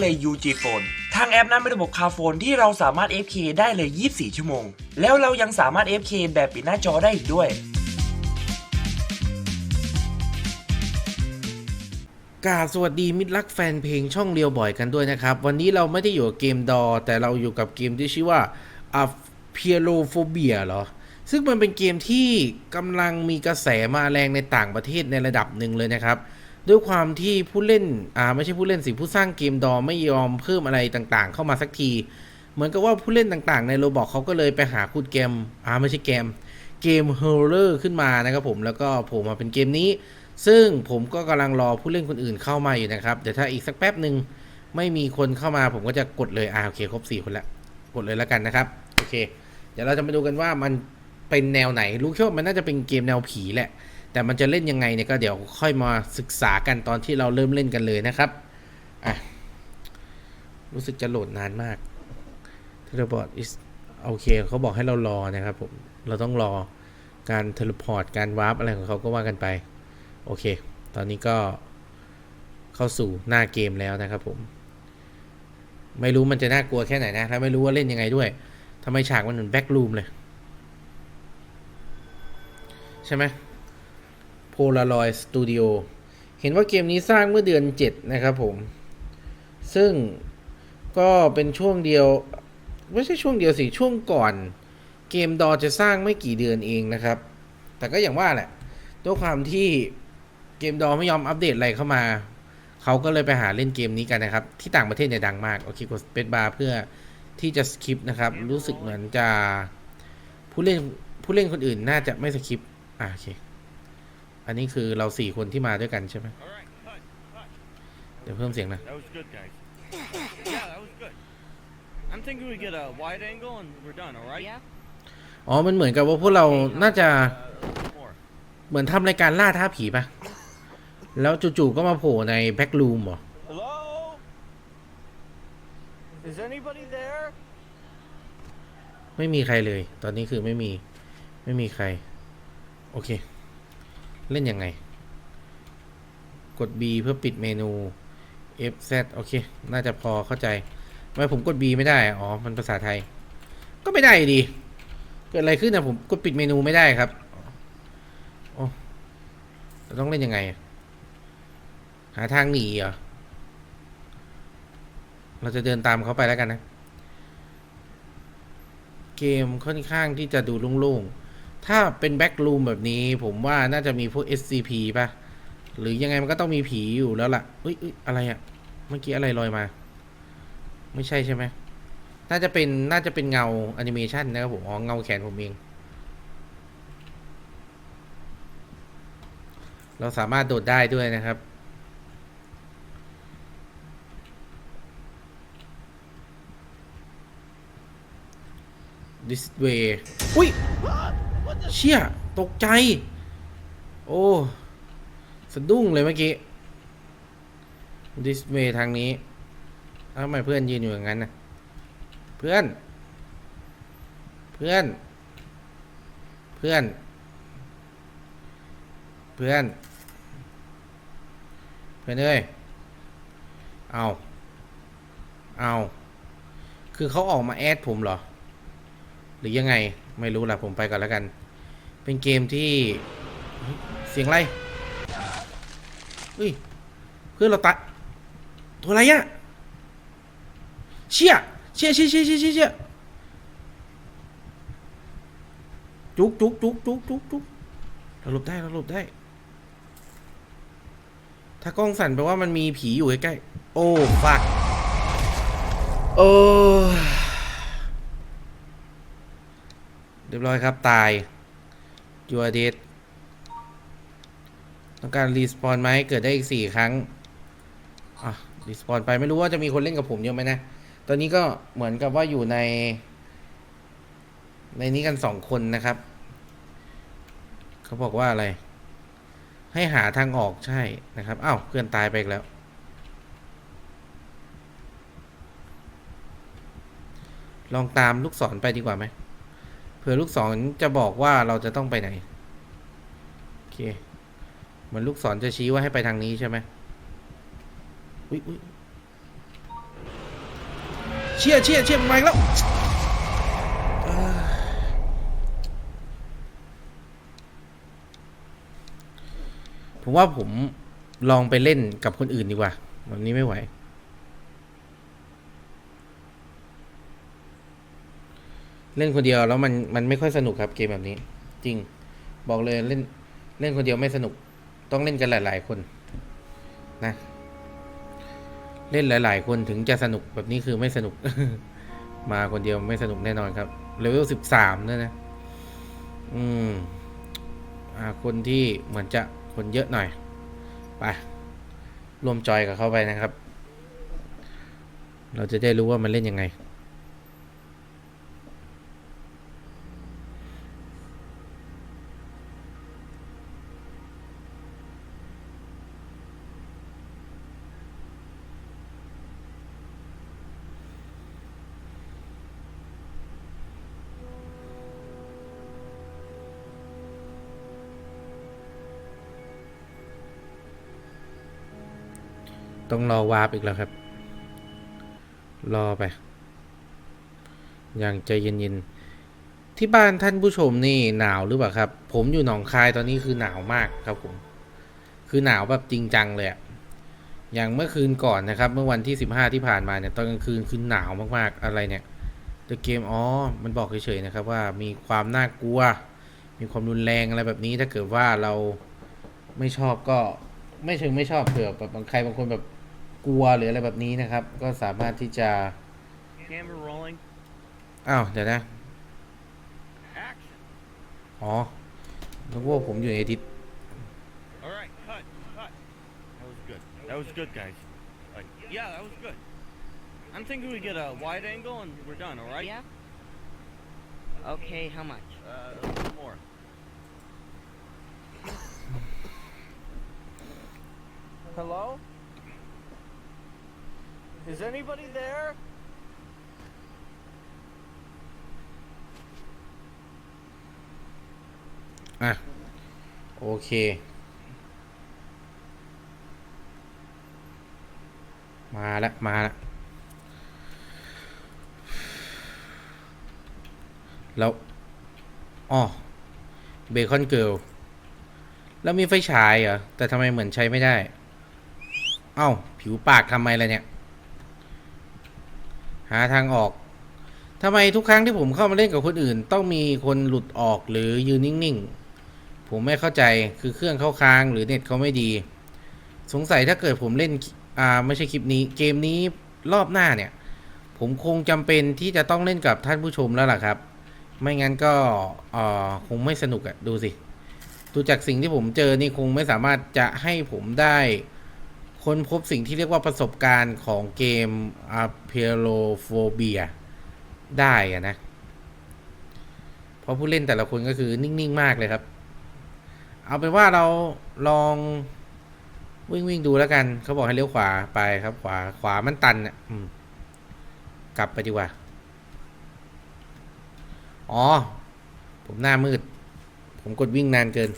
เลย UG Phone ทางแอปนั้นเป็นระบบคาโฟนที่เราสามารถ FK ได้เลย 24 ชั่วโมง แล้วเรายังสามารถ FK แบบปิดหน้าจอได้อีกด้วย กราบสวัสดีมิตรรักแฟนเพลงช่องเรียวบ่อยกันด้วยนะครับ วันนี้เราไม่ได้อยู่กับเกมดอ แต่เราอยู่กับเกมที่ชื่อว่า a p e r o p h o b i a เหรอ ซึ่งมันเป็นเกมที่กำลังมีกระแสมาแรงในต่างประเทศในระดับหนึ่งเลยนะครับ ด้วยความที่ผู้เล่นอ่าไม่ใช่ผู้เล่นสิผู้สร้างเกมดอไม่ยอมเพิ่มอะไรต่างๆ เข้ามาสักที เหมือนกับว่าผู้เล่นต่างๆ ในโรบอกเขาก็เลยไปหาคูดเกมอ่าไม่ใช่เกมเกมฮอร์เรอร์ขึ้นมานะครับผมแล้วก็โผล่มาเป็นเกมนี้ ซึ่งผมก็กำลังรอผู้เล่นคนอื่นเข้ามาอยู่นะครับเดี๋ยวถ้าอีกสักแป๊บหนึ่งไม่มีคนเข้ามาผมก็จะกดเลยอ่าโอเคครบ4คนละกดเลยแล้วกันนะครับโอเค เดี๋ยวเราจะมาดูกันว่ามันเป็นแนวไหนรู้แค่ว่ามันน่าจะเป็นเกมแนวผีแหละ แต่มันจะเล่นยังไงเนี่ยก็เดี๋ยวค่อยมาศึกษากันตอนที่เราเริ่มเล่นกันเลยนะครับอะรู้สึกจะโหลดนานมาก เทเลพอร์ต is โอเคเขาบอกให้เรารอนะครับผม เราต้องรอการเทเลพอร์ตการวาร์ปอะไรของเขาก็ว่ากันไป โอเค ตอนนี้ก็เข้าสู่หน้าเกมแล้วนะครับผม ไม่รู้มันจะน่ากลัวแค่ไหนนะแล้วไม่รู้ว่าเล่นยังไงด้วยทำไมฉากมันเหมือนแบ็กลูมเลย ใช่ไหม Polaroid Studio เห็นว่าเกมนี้สร้างเมื่อเดือน 7 นะครับผม ซึ่งก็เป็นช่วงเดียว ไม่ใช่ช่วงเดียวสิ ช่วงก่อน เกมดอจะสร้างไม่กี่เดือนเองนะครับ แต่ก็อย่างว่าแหละด้วยความที่เกมดอไม่ยอมอัปเดตอะไรเข้ามา เขาก็เลยไปหาเล่นเกมนี้กันนะครับ ที่ต่างประเทศเนี่ยดังมาก โอเคกดเปซบาร์เพื่อที่จะสคิปนะครับ รู้สึกเหมือนจะผู้เล่นผู้เล่นคนอื่นน่าจะไม่สคิปอ่าโอเค อันนี้คือเราสี่คนที่มาด้วยกันใช่ไหม All right, cut, cut. เดี๋ยวเพิ่มเสียงนะ That was good, guys. Yeah, that was good. I'm thinking we get a wide angle and we're done, all right? Yeah. อ๋อ มันเหมือนกับว่าพวกเราน่าจะ Uh, more. เหมือนทำรายการล่าท้าผีปะแล้วจู่ๆก็มาโผล่ในแบ็กลูมเหรอ Hello? Is anybody there? ไม่มีใครเลย ตอนนี้คือไม่มี ไม่มีใคร โอเค เล่นยังไง กด B เพื่อปิดเมนู F Z โอเค น่าจะพอเข้าใจทำไมผมกด B ไม่ได้ อ๋อ มันภาษาไทย ก็ไม่ได้ดี เกิดอะไรขึ้นนะผมกดปิดเมนูไม่ได้ครับโอ้เราต้องเล่นยังไง หาทางหนีเหรอ เราจะเดินตามเขาไปแล้วกันนะ เกมค่อนข้างที่จะดูโล่งๆ ถ้าเป็นแบ็กลูมแบบนี้ ผมว่าน่าจะมีพวก SCP ป่ะ หรือยังไงมันก็ต้องมีผีอยู่แล้วล่ะอุ้ยอุ๊ยอะไรอะเมื่อกี้อะไรลอยมา ไม่ใช่ใช่ไหมน่าจะเป็นน่าจะเป็นเงาแอนิเมชันนะครับผมอ๋อเงาแขนผมเอง เราสามารถโดดได้ด้วยนะครับ this way อุ้ย เชี่ย ตกใจ โอ้สะดุ้งเลยเมื่อกี้ this way ทางนี้เอ้าทำไมเพื่อนยืนอยู่อย่างนั้นนะเพื่อน เพื่อน เพื่อน เพื่อน เพื่อนเอ้ยเอาเอาคือเขาออกมาแอดผมเหรอ รือยังไงไม่รู้ล่ะผมไปก่อนแล้วกัน เป็นเกมที่เสียงอะไรเฮ้ยเพื่อนเราตัดตัวอะไรอะเชี่ยเชี่ยเชี่ยเชี่ยเชี่ยเชี่ยเชี่ยจุกจุกจุกจุกจุกจุกเราหลบได้เราหลบได้ ถ้ากล้องสั่นแปลว่ามันมีผีอยู่ใกล้ๆโอ้ฟักโอ้ เรียบร้อยครับตายยูอาเดดต้องการรีสปอนไหมเกิดได้อีกสี่ครั้งอะรีสปอนไปไม่รู้ว่าจะมีคนเล่นกับผมเยอะไหมนะ ตอนนี้ก็เหมือนกับว่าอยู่ใน ในนี้กันสองคนนะครับ เขาบอกว่าอะไร ให้หาทางออกใช่นะครับอ้าวเพื่อนตายไปแล้ว ลองตามลูกศรไปดีกว่าไหม ผื่อลูกศรจะบอกว่าเราจะต้องไปไหน โอเค เหมือนลูกศรจะชี้ว่าให้ไปทางนี้ใช่ไหมอุ้ยอุ้ยเชี่ยเชี่ยเชี่ยมันมาอีกแล้วผมว่าผมลองไปเล่นกับคนอื่นดีกว่าแบบนี้ไม่ไหว เล่นคนเดียวแล้วมันมันไม่ค่อยสนุกครับเกมแบบนี้ จริง บอกเลยเล่นเล่นคนเดียวไม่สนุก ต้องเล่นกันหลาย ๆ คน นะ เล่นหลาย ๆ คนถึงจะสนุกแบบนี้คือไม่สนุก มาคนเดียวไม่สนุกแน่นอนครับเลเวลสิบสามด้วยนะ อืม อ่า คนที่เหมือนจะคนเยอะหน่อย ไปรวมจอยกับเข้าไปนะครับ เราจะได้รู้ว่ามันเล่นยังไง ต้องรอวาร์ปอีกแล้วครับ รอไป อย่างใจเย็นๆ ที่บ้านท่านผู้ชมนี่หนาวหรือเปล่าครับ ผมอยู่หนองคายตอนนี้คือหนาวมากครับผม คือหนาวแบบจริงจังเลยอะอย่างเมื่อคืนก่อนนะครับ เมื่อวันที่15ที่ผ่านมาเนี่ยตอนกลางคืนคือหนาวมากๆอะไรเนี่ย The Game อ๋อมันบอกเฉยๆนะครับว่ามีความน่ากลัว มีความรุนแรงอะไรแบบนี้ถ้าเกิดว่าเราไม่ชอบก็ไม่เชิงไม่ชอบเผื่อแบบบางใครบางคนแบบ กลัวหรืออะไรแบบนี้นะครับ ก็สามารถที่จะ Camera rolling. อ้าวเดี๋ยวนะ Action. อ๋อนึกว่าผมอยู่ในดิส All right, cut, cut. That was good. That was good, guys. Like, yeah, that was good. I'm thinking we get a wide angle and we're done. All right? Yeah. Okay, how much? Uh, a little more. Hello? Is anybody there? อ่ะโอเคมาล้วมาล้วแล้วอ๋อเบคอนเกิลแล้วมีไฟฉายเหรอ แต่ทำไมเหมือนใช้ไม่ได้ เอ้า ผิวปากทำไมล่ะเนี่ย หาทางออกทำไมทุกครั้งที่ผมเข้ามาเล่นกับคนอื่น ต้องมีคนหลุดออกหรือยืนนิ่งๆ ผมไม่เข้าใจคือเครื่องเข้าค้างหรือเน็ตเขาไม่ดี สงสัยถ้าเกิดผมเล่นอ่าไม่ใช่คลิปนี้ เกมนี้รอบหน้าเนี่ย ผมคงจำเป็นที่จะต้องเล่นกับท่านผู้ชมแล้วล่ะครับ ไม่งั้นก็เอ่อคงไม่สนุกอะดูสิ ดูจากสิ่งที่ผมเจอนี่คงไม่สามารถจะให้ผมได้ ค้นพบสิ่งที่เรียกว่าประสบการณ์ของเกม a p e l o p h o b i a ได้อะนะ เพราะผู้เล่นแต่ละคนก็คือนิ่ง ๆ มากเลยครับ เอาเป็นว่าเราลองวิ่งวิ่งดูแล้วกัน เขาบอกให้เลี้ยวขวาไปครับขวาขวามันตันอะกลับไปดีกว่า อ๋อ ผมหน้ามืด ผมกดวิ่งนานเกิน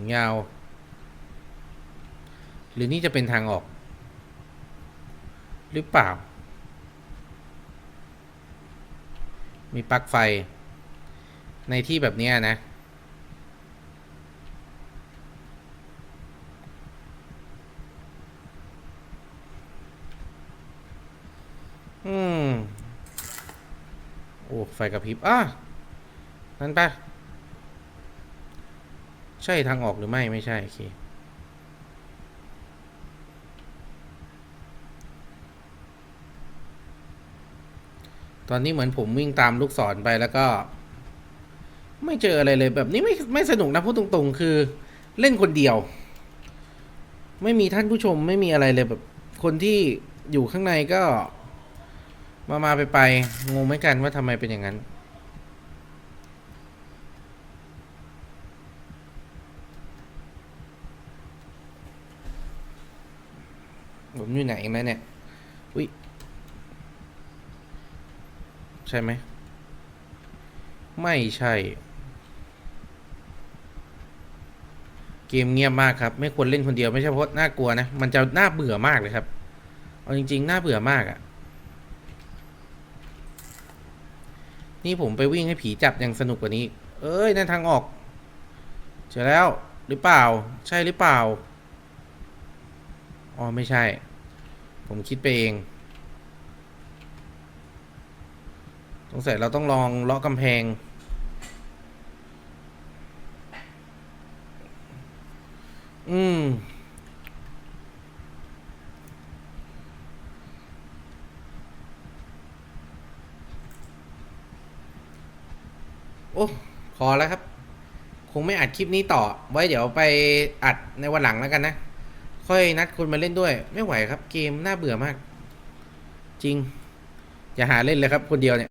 งยาว หรือนี่จะเป็นทางออก หรือเปล่า มีปลั๊กไฟ ในที่แบบนี้นะ อืม โอ้ ไฟกระพริบ อะนั่นปะ ใช่ทางออกหรือไม่ไม่ใช่โอเคตอนนี้เหมือนผมวิ่งตามลูกศรไปแล้วก็ ไม่เจออะไรเลยแบบนี้ไม่ไม่สนุกนะพูดตรงๆ คือเล่นคนเดียว ไม่มีท่านผู้ชมไม่มีอะไรเลยแบบ คนที่อยู่ข้างในก็ มามาไปไปงงไหมกันว่าทำไมเป็นอย่างนั้น ผมอยู่ไหนนะเนี่ย อุ้ย ใช่ไหม ไม่ใช่ เกมเงียบมากครับ ไม่ควรเล่นคนเดียวไม่ใช่เพราะน่ากลัวนะ มันจะน่าเบื่อมากเลยครับ เอาจริง ๆ น่าเบื่อมากอะ่ะ นี่ผมไปวิ่งให้ผีจับยังสนุกกว่านี้ เอ้ย นั่นทางออก เจอแล้วหรือเปล่า ใช่หรือเปล่า อ๋อ ไม่ใช่ ผมคิดไปเองสงสัยเราต้องลองเลาะกำแพง อืมโอ้พอแล้วครับ คงไม่อัดคลิปนี้ต่อ ไว้เดี๋ยวไปอัดในวันหลังแล้วกันนะ ค่อยนัดคนมาเล่นด้วย ไม่ไหวครับเกมน่าเบื่อมาก จริง อย่าหาเล่นเลยครับคนเดียวเนี่ย